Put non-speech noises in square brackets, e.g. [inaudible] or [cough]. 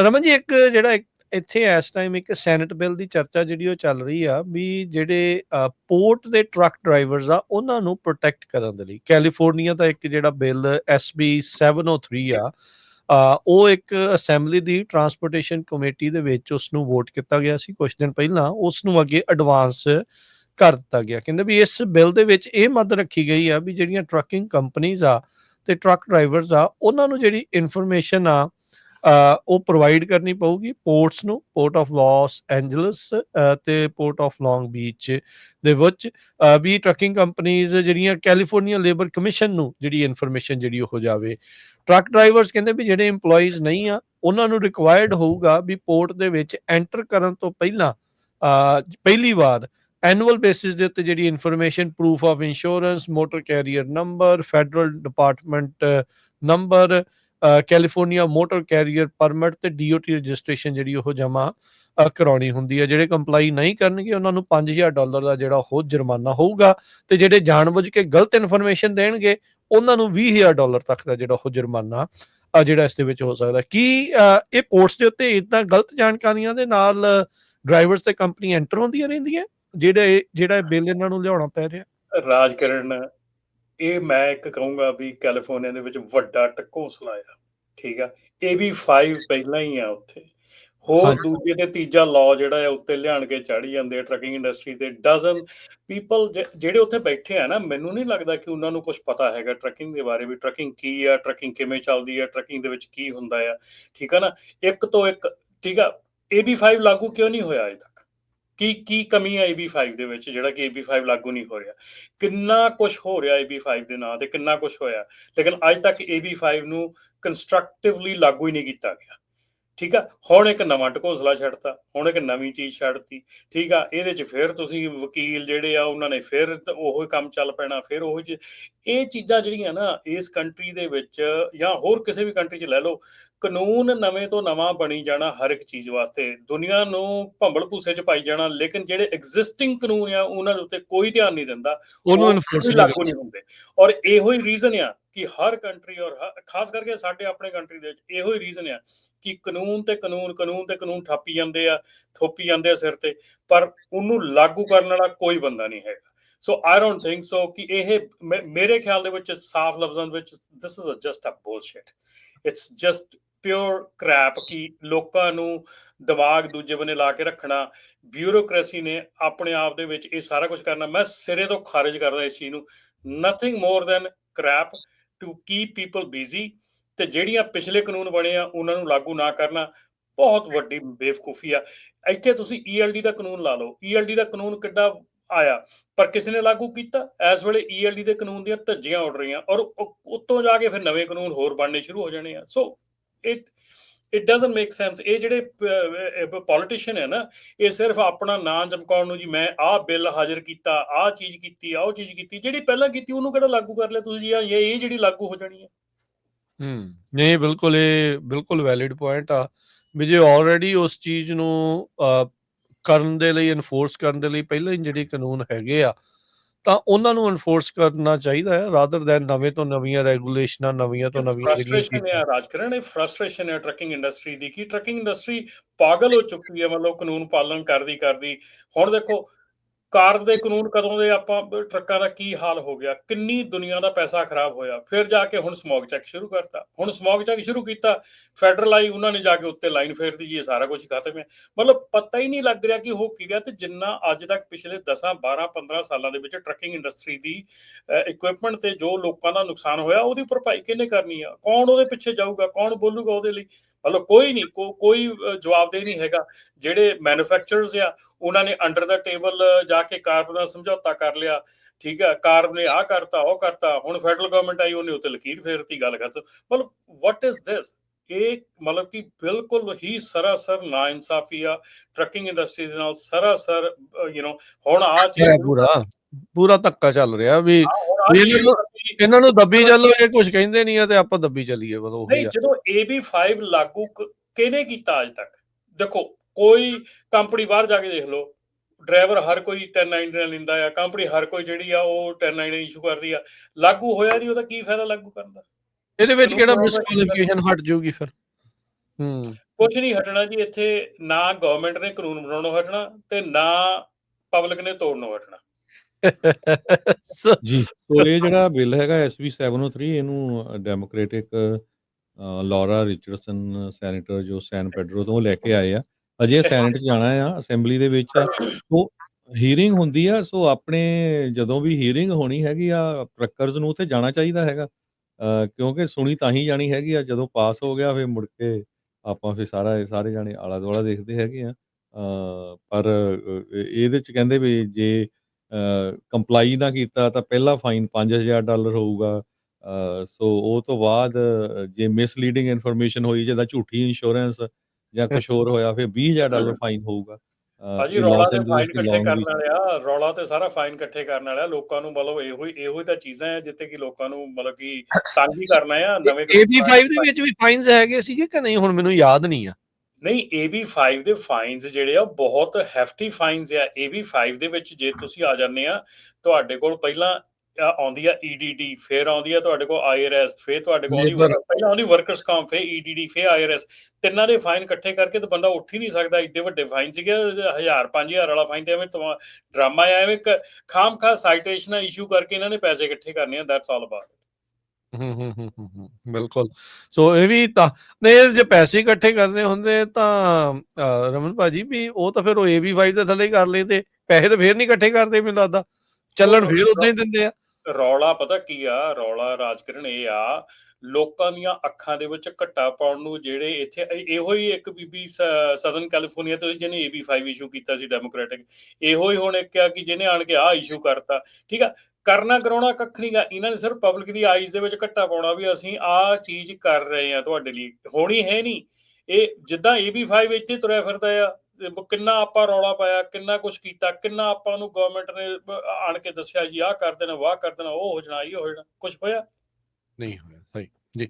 ਰਮਨ ਜੀ, ਇੱਕ ਜਿਹੜਾ ਇੱਥੇ ਇਸ ਟਾਈਮ ਇੱਕ ਸੈਨੇਟ ਬਿੱਲ ਦੀ ਚਰਚਾ ਜਿਹੜੀ ਉਹ ਚੱਲ ਰਹੀ ਆ ਵੀ ਜਿਹੜੇ ਪੋਰਟ ਦੇ ਟਰੱਕ ਡਰਾਈਵਰਸ ਆ, ਉਹਨਾਂ ਨੂੰ ਪ੍ਰੋਟੈਕਟ ਕਰਨ ਦੇ ਲਈ। ਕੈਲੀਫੋਰਨੀਆ ਦਾ ਇੱਕ ਜਿਹੜਾ ਬਿੱਲ SB 703 ਆ ਉਹ ਇੱਕ ਅਸੈਂਬਲੀ ਦੀ ਟਰਾਂਸਪੋਰਟੇਸ਼ਨ ਕਮੇਟੀ ਦੇ ਵਿੱਚ ਉਸ ਨੂੰ ਵੋਟ ਕੀਤਾ ਗਿਆ ਸੀ ਕੁਝ ਦਿਨ ਪਹਿਲਾਂ। ਉਸ ਨੂੰ ਅੱਗੇ ਐਡਵਾਂਸ ਕਰ ਦਿੱਤਾ ਗਿਆ। ਕਹਿੰਦੇ ਵੀ ਇਸ ਬਿੱਲ ਦੇ ਵਿੱਚ ਇਹ ਮੱਦ ਰੱਖੀ ਗਈ ਆ ਵੀ ਜਿਹੜੀਆਂ ਟਰੱਕਿੰਗ ਕੰਪਨੀਆਂ ਆ ਤੇ ਟਰੱਕ ਡਰਾਈਵਰਸ ਆ, ਉਹਨਾਂ ਨੂੰ ਜਿਹੜੀ ਇਨਫੋਰਮੇਸ਼ਨ ਆ ਉਹ ਪ੍ਰੋਵਾਈਡ ਕਰਨੀ ਪਊਗੀ ਪੋਰਟਸ ਨੂੰ ਪੋਰਟ ਆਫ ਲਾਸ ਐਂਜਲਸ ਤੇ ਪੋਰਟ ਆਫ ਲੌਂਗ ਬੀਚ ਦੇ ਵਿੱਚ। ਵੀ ਟਰੱਕਿੰਗ ਕੰਪਨੀਆਂ ਜਿਹੜੀਆਂ ਕੈਲੀਫੋਰਨੀਆ ਲੇਬਰ ਕਮਿਸ਼ਨ ਨੂੰ ਜਿਹੜੀ ਇਨਫੋਰਮੇਸ਼ਨ ਜਿਹੜੀ ਉਹ ਜਾਵੇ। ਟਰੱਕ ਡਰਾਈਵਰਸ ਕਹਿੰਦੇ ਵੀ ਜਿਹੜੇ EMPLOYEES ਨਹੀਂ ਆ, ਉਹਨਾਂ ਨੂੰ ਰਿਕੁਆਇਰਡ ਹੋਊਗਾ ਵੀ ਪੋਰਟ ਦੇ ਵਿੱਚ ਐਂਟਰ ਕਰਨ ਤੋਂ ਪਹਿਲਾਂ ਪਹਿਲੀ ਵਾਰ ਐਨੂਅਲ ਬੇਸਿਸ ਦੇ ਉੱਤੇ ਜਿਹੜੀ information proof of insurance motor carrier number federal department number California motor carrier permit ਤੇ ਡੀਓਟੀ ਰਜਿਸਟ੍ਰੇਸ਼ਨ ਜਿਹੜੀ ਉਹ ਜਮ੍ਹਾਂ ਕਰਾਉਣੀ ਹੁੰਦੀ ਹੈ। ਜਿਹੜੇ ਕੰਪਲਾਈ ਨਹੀਂ ਕਰਨਗੇ, ਉਹਨਾਂ ਨੂੰ 5000 ਡਾਲਰ ਦਾ ਜਿਹੜਾ ਉਹ ਜੁਰਮਾਨਾ ਹੋਊਗਾ ਤੇ ਜਿਹੜੇ ਜਾਣਬੁੱਝ ਕੇ ਗਲਤ ਇਨਫੋਰਮੇਸ਼ਨ ਦੇਣਗੇ, ਉਹਨਾਂ ਨੂੰ 20000 ਡਾਲਰ ਤੱਕ ਦਾ ਜਿਹੜਾ ਉਹ ਜੁਰਮਾਨਾ ਆ ਜਿਹੜਾ ਇਸ ਦੇ ਵਿੱਚ ਹੋ ਸਕਦਾ। ਕੀ ਇਹ ਪੋਸਟ ਦੇ ਉੱਤੇ ਇਦਾਂ ਗਲਤ ਜਾਣਕਾਰੀਆਂ ਦੇ ਨਾਲ ਡਰਾਈਵਰਸ ਤੇ ਕੰਪਨੀ ਐਂਟਰ ਹੁੰਦੀਆਂ ਰਹਿੰਦੀਆਂ? ਜਿਹੜੇ ਜਿਹੜਾ ਬਿੱਲ ਇਹਨਾਂ ਨੂੰ ਲਿਆਉਣਾ ਪੈ ਰਿਹਾ? ਰਾਜਕਰਨ ਇਹ ਮੈਂ ਇੱਕ ਕਹੂੰਗਾ ਵੀ ਕੈਲੀਫੋਰਨੀਆ ਦੇ ਵਿੱਚ ਵੱਡਾ ਟਕੋਸਲਾ ਆ ਠੀਕ ਆ? ਇਹ ਵੀ 5 ਪਹਿਲਾਂ ਹੀ ਆ ਉੱਥੇ। ਹੋਰ। ਦੂਜੇ ਤੇ ਤੀਜਾ ਲਾਅ ਜਿਹੜਾ ਆ ਉੱਤੇ ਲਿਆਣ ਕੇ ਚੜੀ ਜਾਂਦੇ ਆ ਟਰੱਕਿੰਗ ਇੰਡਸਟਰੀ ਤੇ। ਡਜ਼ਨ ਪੀਪਲ ਜਿਹੜੇ ਉੱਥੇ ਬੈਠੇ ਆ ਨਾ ਮੈਨੂੰ ਨਹੀਂ ਲੱਗਦਾ ਕਿ ਉਹਨਾਂ ਨੂੰ ਕੁਝ ਪਤਾ ਹੈਗਾ ਟਰੱਕਿੰਗ ਦੇ ਬਾਰੇ ਵੀ। ਟਰੱਕਿੰਗ ਕੀ ਆ ਟਰੱਕਿੰਗ ਕਿਵੇਂ ਚੱਲਦੀ ਆ ਟਰੱਕਿੰਗ ਦੇ ਵਿੱਚ ਕੀ ਹੁੰਦਾ ਆ ਠੀਕ ਆ ਨਾ? ਇੱਕ ਤੋਂ ਇੱਕ ਠੀਕ ਆ? AB5 ਲਾਗੂ ਕਿਉਂ ਨਹੀਂ ਹੋਇਆ ਅਜੇ ਤੱਕ? ਕੀ ਕੀ ਕਮੀ ਹੈ AB5 ਦੇ ਵਿੱਚ ਜਿਹੜਾ ਕਿ AB5 ਲਾਗੂ ਨਹੀਂ ਹੋ ਰਿਹਾ? ਕਿੰਨਾ ਕੁਝ ਹੋ ਰਿਹਾ AB5 ਦੇ ਨਾਂ ਤੇ, ਕਿੰਨਾ ਕੁਝ ਹੋਇਆ? ਲੇਕਿਨ ਅੱਜ ਤੱਕ AB5 ਨੂੰ ਕੰਸਟਰਕਟਿਵਲੀ ਲਾਗੂ ਹੀ ਨਹੀਂ ਕੀਤਾ ਗਿਆ। ਠੀਕ ਆ? ਹੁਣ ਇੱਕ ਨਵਾਂ ਢਕੋਸਲਾ ਛੱਡਤਾ, ਹੁਣ ਇੱਕ ਨਵੀਂ ਚੀਜ਼ ਛੱਡਤੀ। ਠੀਕ ਆ? ਇਹਦੇ ਚ ਫਿਰ ਤੁਸੀਂ ਵਕੀਲ ਜਿਹੜੇ ਆ, ਉਹਨਾਂ ਨੇ ਫਿਰ ਤ- ਕੰਮ ਚੱਲ ਪੈਣਾ, ਫਿਰ ਉਹ ਇਹ ਚੀਜ਼ਾਂ ਜਿਹੜੀਆਂ ਨਾ, ਇਸ ਕੰਟਰੀ ਦੇ ਵਿੱਚ ਜਾਂ ਹੋਰ ਕਿਸੇ ਵੀ ਕੰਟਰੀ 'ਚ ਲੈ ਲਓ ਕਾਨੂੰਨ ਨਵੇਂ ਤੋਂ ਨਵਾਂ ਬਣੀ ਜਾਣਾ ਹਰ ਇੱਕ ਚੀਜ਼ ਵਾਸਤੇ। ਦੁਨੀਆ ਨੂੰ ਭੰਬਲ ਭੂਸੇ 'ਚ ਪਾਈ ਜਾਣਾ ਲੇਕਿਨ ਜਿਹੜੇ ਐਗਜ਼ਿਸਟਿੰਗ ਕਾਨੂੰਨ ਆ ਉਹਨਾਂ ਦੇ ਉੱਤੇ ਕੋਈ ਧਿਆਨ ਨਹੀਂ ਦਿੰਦਾ। ਉਹਨੂੰ ਉਹ ਇਨਫੋਰਸ ਲਾਗੂ ਨਹੀਂ ਹੁੰਦੇ। ਔਰ ਇਹੋ ਹੀ ਰੀਜ਼ਨ ਆ ਕਿ ਹਰ ਕੰਟਰੀ ਔਰ ਖਾਸ ਕਰਕੇ ਸਾਡੇ ਆਪਣੇ ਕੰਟਰੀ ਦੇ ਵਿੱਚ ਇਹੋ ਹੀ ਰੀਜ਼ਨ ਆ ਕਿ ਕਾਨੂੰਨ ਤੇ ਕਾਨੂੰਨ ਕਾਨੂੰਨ ਤੇ ਕਾਨੂੰਨ ਠਾਪੀ ਜਾਂਦੇ ਆ ਥੋਪੀ ਜਾਂਦੇ ਆ ਸਿਰ ਤੇ ਪਰ ਉਹਨੂੰ ਲਾਗੂ ਕਰਨ ਵਾਲਾ ਕੋਈ ਬੰਦਾ ਨਹੀਂ ਹੈਗਾ। ਸੋ ਆਈ ਡੋਨਟ ਥਿੰਕ ਸੋ ਕਿ ਇਹ ਮੇਰੇ ਖਿਆਲ ਦੇ ਵਿੱਚ ਸਾਫ਼ ਲਫ਼ਜ਼ਾਂ ਦੇ ਵਿੱਚ this is just a bullshit it's just pure crap ਕੀ ਲੋਕਾਂ ਨੂੰ ਦਿਮਾਗ ਦੂਜੇ ਬੰਨੇ ਲਾ ਕੇ ਰੱਖਣਾ ਬਿਊਰੋਕ੍ਰੇਸੀ ਨੇ ਆਪਣੇ ਆਪ ਦੇ ਵਿੱਚ ਇਹ ਸਾਰਾ ਕੁਝ ਕਰਨਾ, ਮੈਂ ਸਿਰੇ ਤੋਂ ਖਾਰਜ ਕਰਦਾ ਇਸ ਚੀਜ਼ ਨੂੰ। Nothing more than crap to keep people busy ਤੇ ਜਿਹੜੀਆਂ ਪਿਛਲੇ ਕਾਨੂੰਨ ਬਣੇ ਆ, ਉਹਨਾਂ ਨੂੰ ਲਾਗੂ ਨਾ ਕਰਨਾ, ਬਹੁਤ ਵੱਡੀ ਬੇਵਕੂਫੀ ਆ। ਇੱਥੇ ਤੁਸੀਂ ELD ਦਾ ਕਾਨੂੰਨ ਲਾ ਲਓ। ELD ਦਾ ਕਾਨੂੰਨ ਕਿੱਡਾ ਆਇਆ, ਪਰ ਕਿਸੇ ਨੇ ਲਾਗੂ ਕੀਤਾ? ਇਸ ਵੇਲੇ ELD ਦੇ ਕਾਨੂੰਨ ਦੀਆਂ ਧੱਜੀਆਂ ਉੱਡ ਰਹੀਆਂ ਔਰ ਉੱਤੋਂ ਜਾ ਕੇ ਫਿਰ ਨਵੇਂ ਕਾਨੂੰਨ ਹੋਰ ਬਣਨੇ ਸ਼ੁਰੂ ਹੋ ਜਾਣੇ ਆ। So it it doesn't make sense ਇਹ ਜਿਹੜੇ ਪੋਲੀਟੀਸ਼ੀਅਨ ਹੈ ਨਾ, ਇਹ ਸਿਰਫ ਆਪਣਾ ਨਾਂ ਚਮਕਾਉਣ ਨੂੰ ਜੀ, ਮੈਂ ਆਹ ਬਿੱਲ ਹਾਜ਼ਰ ਕੀਤਾ, ਆਹ ਚੀਜ਼ ਕੀਤੀ, ਆਹ ਚੀਜ਼ ਕੀਤੀ, ਜਿਹੜੀ ਪਹਿਲਾਂ ਕੀਤੀ, ਉਹਨੂੰ ਕਿਹੜਾ ਲਾਗੂ ਕਰ ਲਿਆ ਤੁਸੀਂ ਜਾਂ? ਇਹ ਜਿਹੜੀ ਲਾਗੂ ਹੋ ਜਾਣੀ ਹੈ? ਹੂੰ, ਨਹੀਂ, ਬਿਲਕੁਲ ਇਹ, ਬਿਲਕੁਲ ਵੈਲਿਡ ਪੁਆਇੰਟ ਆ। ਵੀ ਜੇ ਆਲਰੇਡੀ ਉਸ ਚੀਜ਼ ਨੂੰ ਕਰਨ ਦੇ ਲਈ ਇਨਫੋਰਸ ਕਰਨ ਦੇ ਲਈ ਪਹਿਲਾਂ ਹੀ ਜਿਹੜੇ ਕਾਨੂੰਨ ਹੈਗੇ ਆ ਤਾਂ ਉਹਨਾਂ ਨੂੰ ਇਨਫੋਰਸ ਕਰਨਾ ਚਾਹੀਦਾ ਹੈ ਰਾਦਰ ਦੈਨ ਨਵੇਂ ਤੋਂ ਨਵੀਆਂ ਰੈਗੂਲੇਸ਼ਨਾਂ ਨਵੀਆਂ ਤੋਂ ਨਵੀਆਂ ਫਰਸਟ੍ਰੇਸ਼ਨ ਹੈ ਰਾਜਕਰਨ ਇਹ ਫਰਸਟ੍ਰੇਸ਼ਨ ਹੈ ਟਰੱਕਿੰਗ ਇੰਡਸਟਰੀ ਦੀ ਕਿ ਟਰੱਕਿੰਗ ਇੰਡਸਟਰੀ ਪਾਗਲ ਹੋ ਚੁੱਕੀ ਹੈ ਮਤਲਬ ਕਾਨੂੰਨ ਪਾਲਣ ਕਰਦੀ ਕਰਦੀ ਹੁਣ ਦੇਖੋ ਕਾਰ ਦੇ ਕਾਨੂੰਨ ਕਦੋਂ ਦੇ ਆਪਾਂ ਟਰੱਕਾਂ ਦਾ ਕੀ ਹਾਲ ਹੋ ਗਿਆ, ਕਿੰਨੀ ਦੁਨੀਆ ਦਾ ਪੈਸਾ ਖਰਾਬ ਹੋਇਆ, ਫਿਰ ਜਾ ਕੇ ਹੁਣ ਸਮੌਗ ਚੈੱਕ ਸ਼ੁਰੂ ਕਰਤਾ। ਹੁਣ ਸਮੌਗ ਚੈੱਕ ਸ਼ੁਰੂ ਕੀਤਾ ਫੈਡਰਲ ਆਈ, ਉਹਨਾਂ ਨੇ ਜਾ ਕੇ ਉੱਤੇ ਲਾਈਨ ਫੇਰਤੀ ਜੀ, ਇਹ ਸਾਰਾ ਕੁਝ ਖਤਮ ਹੈ। ਮਤਲਬ ਪਤਾ ਹੀ ਨਹੀਂ ਲੱਗ ਰਿਹਾ ਕਿ ਹੋ ਕੀ ਰਿਹਾ ਤੇ ਜਿੰਨਾ ਅੱਜ ਤੱਕ ਪਿਛਲੇ 10 12 15 ਸਾਲਾਂ ਦੇ ਵਿੱਚ ਟਰੱਕਿੰਗ ਇੰਡਸਟਰੀ ਦੀ ਇਕਵਿਪਮੈਂਟ ਤੇ ਜੋ ਲੋਕਾਂ ਦਾ ਨੁਕਸਾਨ ਹੋਇਆ, ਉਹਦੀ ਭਰਪਾਈ ਕਿਹਨੇ ਕਰਨੀ ਆ? ਕੌਣ ਉਹਦੇ ਪਿੱਛੇ ਜਾਊਗਾ? ਕੌਣ ਬੋਲੂਗਾ ਉਹਦੇ ਲਈ? ਮਤਲਬ ਕੋਈ ਨਹੀਂ ਕੋਈ ਅ, ਨਹੀਂ ਹੈਗਾ। ਜਿਹੜੇ ਮੈਨੂਫੈਕਚਰਰਸ ਆ ਉਹਨਾਂ ਨੇ ਅੰਡਰ ਦਾ ਟੇਬਲ ਜਾ ਕੇ ਕਾਰ ਦਾ ਸਮਝੌਤਾ ਕਰ ਲਿਆ। ਠੀਕ ਆ ਕਾਰ ਨੇ ਆਹ ਕਰਤਾ ਉਹ ਕਰਤਾ ਹੁਣ ਫੈਡਰਲ ਗਵਰਨਮੈਂਟ ਆਈ ਉਹਨੇ ਉੱਤੇ ਲਕੀਰ ਫੇਰਤੀ ਗੱਲ ਖਤਮ। ਮਤਲਬ ਵਾਟ ਇਜ਼ ਦਿਸ ਇਹ ਮਤਲਬ ਕਿ ਬਿਲਕੁਲ ਹੀ ਸਰਾਸਰ ਨਾ ਇਨਸਾਫੀ ਆ। ਟਰੱਕਿੰਗ ਇੰਡਸਟਰੀ ਦੇ ਨਾਲ ਸਰਾਸਰ ਯੂ نو ਹੁਣ ਆ ਚੀਜ਼ ਪੂਰਾ ਧੱਕਾ ਚੱਲ ਰਿਹਾ ਵੀ ਇਹਨਾਂ ਨੂੰ- ਇਹਨਾਂ ਨੂੰ ਦੱਬੀ ਚੱਲੋ। ਇਹ ਕੁਝ ਕਹਿੰਦੇ ਨਹੀਂ ਆ ਤੇ ਆਪਾਂ ਦੱਬੀ ਚੱਲੀਏ ਬਸ ਉਹੀ ਨਹੀਂ ਜਦੋਂ AB5 ਲਾਗੂ ਕਿਹਨੇ ਕੀਤਾ ਅੱਜ ਤੱਕ? ਦੇਖੋ ਕੋਈ ਕੰਪਨੀ ਬਾਹਰ ਜਾ ਕੇ ਦੇਖ ਲਓ। ਡਰਾਈਵਰ ਹਰ ਕੋਈ 1099 ਲੈਂਦਾ ਆ ਕੰਪਨੀ ਹਰ ਕੋਈ ਜਿਹੜੀ ਆ ਉਹ 1099 ਇਸ਼ੂ ਕਰਦੀ ਆ। ਲਾਗੂ ਹੋਇਆ ਨਹੀਂ ਉਹਦਾ ਕੀ ਫਾਇਦਾ ਲਾਗੂ ਕਰਨ ਦਾ? ਇਹਦੇ ਵਿੱਚ ਕਿਹੜਾ। ਮਿਸਕੁਆਲੀਫਿਕੇਸ਼ਨ ਹਟ ਜਾਊਗੀ ਫਿਰ? ਹੂੰ। ਕੁਝ ਨਹੀਂ ਹਟਣਾ ਜੀ ਇੱਥੇ ਨਾ ਗਵਰਨਮੈਂਟ ਨੇ ਕਾਨੂੰਨ ਬਣਾਉਣੋਂ ਹਟਣਾ ਤੇ ਨਾ ਪਬਲਿਕ ਨੇ ਤੋੜਨੋਂ ਹਟਣਾ। [laughs] ਸੋ ਜੀ ਸੋ ਇਹ ਜਿਹੜਾ ਬਿੱਲ ਹੈਗਾ ਐਸਬੀ 703 ਇਹਨੂੰ ਡੈਮੋਕ੍ਰੈਟਿਕ ਲੌਰਾ ਰਿਚਰਡਸਨ ਸੈਨੇਟਰ ਜੋ ਸੈਨ ਪੈਡਰੋ ਤੋਂ ਲੈ ਕੇ ਆਏ ਆ ਅਜੇ ਸੈਨੇਟ ਜਾਣਾ ਆ ਅਸੈਂਬਲੀ ਦੇ ਵਿੱਚ ਸੋ ਹੀਅਰਿੰਗ ਹੁੰਦੀ ਆ ਸੋ ਆਪਣੇ ਜਦੋਂ ਵੀ ਹੀਅਰਿੰਗ ਹੋਣੀ ਹੈਗੀ ਆ ਟਰੱਕਰਸ ਨੂੰ ਉੱਥੇ ਜਾਣਾ ਚਾਹੀਦਾ ਹੈਗਾ ਕਿਉਂਕਿ ਸੁਣੀ ਤਾਂ ਹੀ ਜਾਣੀ ਹੈਗੀ ਆ ਜਦੋਂ ਪਾਸ ਹੋ ਗਿਆ ਫਿਰ ਮੁੜ ਕੇ ਆਪਾਂ ਫਿਰ ਸਾਰਾ ਸਾਰੇ ਜਾਣੇ ਆਲਾ ਦੁਆਲਾ ਦੇਖਦੇ ਹੈਗੇ ਆ ਪਰ ਇਹਦੇ ਚ ਕਹਿੰਦੇ ਵੀ ਜੇ ਕੰਪਲਾਈ ਨਾ ਕੀਤਾ ਤਾਂ ਪਹਿਲਾ ਫਾਈਨ 5000 ਡਾਲਰ ਹੋਊਗਾ। ਸੋ ਉਹ ਤੋਂ ਬਾਅਦ ਜੇ ਮਿਸਲੀਡਿੰਗ ਇਨਫੋਰਮੇਸ਼ਨ ਹੋਈ ਜਿਹਦਾ ਝੂਠੀ ਇੰਸ਼ੋਰੈਂਸ ਜਾਂ ਕੁਝ ਹੋਰ ਹੋਇਆ ਫਿਰ 20000 ਡਾਲਰ ਫਾਈਨ ਹੋਊਗਾ। ਭਾਜੀ ਰੌਲਾ ਤੇ ਫਾਈਨ ਇਕੱਠੇ ਕਰਨ ਵਿੱਚ ਵਾਲੇ ਆ ਰੌਲਾ ਤੇ ਸਾਰਾ ਫਾਈਨ ਇਕੱਠੇ ਕਰਨ ਵਾਲਾ ਲੋਕਾਂ ਨੂੰ ਮਤਲਬ ਇਹੋ ਹੀ ਇਹੋ ਹੀ ਤਾਂ ਚੀਜ਼ਾਂ ਆ ਜਿੱਥੇ ਕਿ ਲੋਕਾਂ ਨੂੰ ਮਤਲਬ ਕਿ ਤੰਗ ਹੀ ਕਰਨਾ ਆ ਨਵੇਂ AB5 ਦੇ ਵਿੱਚ ਵੀ ਫਾਈਨਸ ਹੈਗੇ ਸੀਗੇ ਕਿ ਨਹੀਂ ਹੁਣ ਮੈਨੂੰ ਯਾਦ ਨਹੀਂ ਆ। ਨਹੀਂ AB5 ਦੇ ਫਾਈਨਸ ਜਿਹੜੇ ਆ ਬਹੁਤ ਹੈਫਟੀ ਫਾਈਨਸ ਆ। AB5 ਦੇ ਵਿੱਚ ਜੇ ਤੁਸੀਂ ਆ ਜਾਂਦੇ ਆ ਤੁਹਾਡੇ ਕੋਲ ਪਹਿਲਾਂ ਆਉਂਦੀ ਆ EDD ਫਿਰ ਆਉਂਦੀ ਆ ਤੁਹਾਡੇ ਕੋਲ IRS ਫਿਰ ਤੁਹਾਡੇ ਕੋਲ ਆਉਂਦੀ। ਪਹਿਲਾਂ ਆਉਂਦੀ ਵਰਕਰਸ ਕਾਮ ਫਿਰ EDD ਫਿਰ IRS ਤਿੰਨਾਂ ਦੇ ਫਾਈਨ ਇਕੱਠੇ ਕਰਕੇ ਤਾਂ ਬੰਦਾ ਉੱਠ ਹੀ ਨਹੀਂ ਸਕਦਾ। ਏਡੇ ਵੱਡੇ ਫਾਈਨ ਸੀਗੇ 1000 5000 ਵਾਲਾ ਫਾਈਨ ਤੇ ਐਵੇਂ ਡਰਾਮਾ ਐਵੇਂ ਕ- ਖਾਮਖਾ ਸਾਈਟੇਸ਼ਨਾਂ ਇਸ਼ੂ ਕਰਕੇ ਇਹਨਾਂ ਨੇ ਪੈਸੇ ਇਕੱਠੇ ਕਰਨੇ ਆ ਦੈਟਸ ਆਲ ਅਬਾਊਟ ਹੂੰ ਹੂੰ ਹੂੰ ਹੂੰ, ਬਿਲਕੁਲ। ਸੋ ਇਹ ਵੀ ਤਾਂ ਨਹੀਂ ਜੇ ਪੈਸੇ ਇਕੱਠੇ ਕਰਨੇ ਹੁੰਦੇ ਤਾਂ ਰਮਨ ਭਾਜੀ ਵੀ ਉਹ ਤਾਂ ਫਿਰ ਉਹ AB5 ਦੇ ਥੱਲੇ ਹੀ ਕਰ ਲੈਂਦੇ ਪੈਸੇ ਤਾਂ ਫੇਰ ਨਹੀਂ ਇਕੱਠੇ ਕਰਦੇ ਮੈਨੂੰ ਲੱਗਦਾ। ਚੱਲਣ ਫੇਰ ਉਦਾਂ ਹੀ ਦਿੰਦੇ ਆ। ਰੌਲਾ ਪਤਾ ਕੀ ਆ? ਰੌਲਾ ਰਾਜਕਰਨ ਇਹ ਆ ਲੋਕਾਂ ਦੀਆਂ ਅੱਖਾਂ ਦੇ ਵਿੱਚ ਘੱਟਾ ਪਾਉਣ ਨੂੰ ਜਿਹੜੇ ਇੱਥੇ ਇਹੋ ਹੀ ਇੱਕ ਬੀਬੀ ਸਦਰਨ ਕੈਲੀਫੋਰਨੀਆ ਤੋਂ ਜਿਹਨੇ AB5 ਇਸ਼ੂ ਕੀਤਾ ਸੀ ਡੈਮੋਕ੍ਰੈਟਿਕ ਇਹੋ ਹੀ ਹੁਣ ਇੱਕ ਆ ਕਿ ਜਿਹਨੇ ਆਣ ਕੇ ਆ ਇਸ਼ੂ ਕਰਤਾ। ਠੀਕ ਆ? ਕਰਨਾ ਕਰਾਉਣਾ ਕੱਖ ਨਹੀਂਗਾ ਇਹਨਾਂ ਨੇ ਸਿਰਫ ਪਬਲਿਕ ਦੀ ਆਈਜ਼ ਦੇ ਵਿੱਚ ਘੱਟਾ ਪਾਉਣਾ ਵੀ ਅਸੀਂ ਆ ਚੀਜ਼ ਕਰ ਰਹੇ ਆ ਤੁਹਾਡੇ ਲਈ, ਹੋਣੀ ਹੈ ਨਹੀਂ ਇਹ ਜਿੱਦਾਂ AB5 ਇੱਥੇ ਤੁਰਿਆ ਫਿਰਦਾ ਆ ਕਿੰਨਾ ਆਪਾਂ ਰੌਲਾ ਪਾਇਆ, ਕਿੰਨਾ ਕੁਝ ਕੀਤਾ, ਕਿੰਨਾ ਆਪਾਂ ਨੂੰ ਗਵਰਨਮੈਂਟ ਨੇ ਆਣ ਕੇ ਦੱਸਿਆ ਜੀ, ਆਹ ਕਰ ਦੇਣਾ, ਵਾਹ ਕਰ ਦੇਣਾ, ਉਹ ਹੋ ਜਾਣਾ, ਇਹ ਹੋ ਜਾਣਾ ਕੁਝ ਹੋਇਆ? ਨਹੀਂ ਹੋਇਆ, ਸਹੀ, ਜੀ।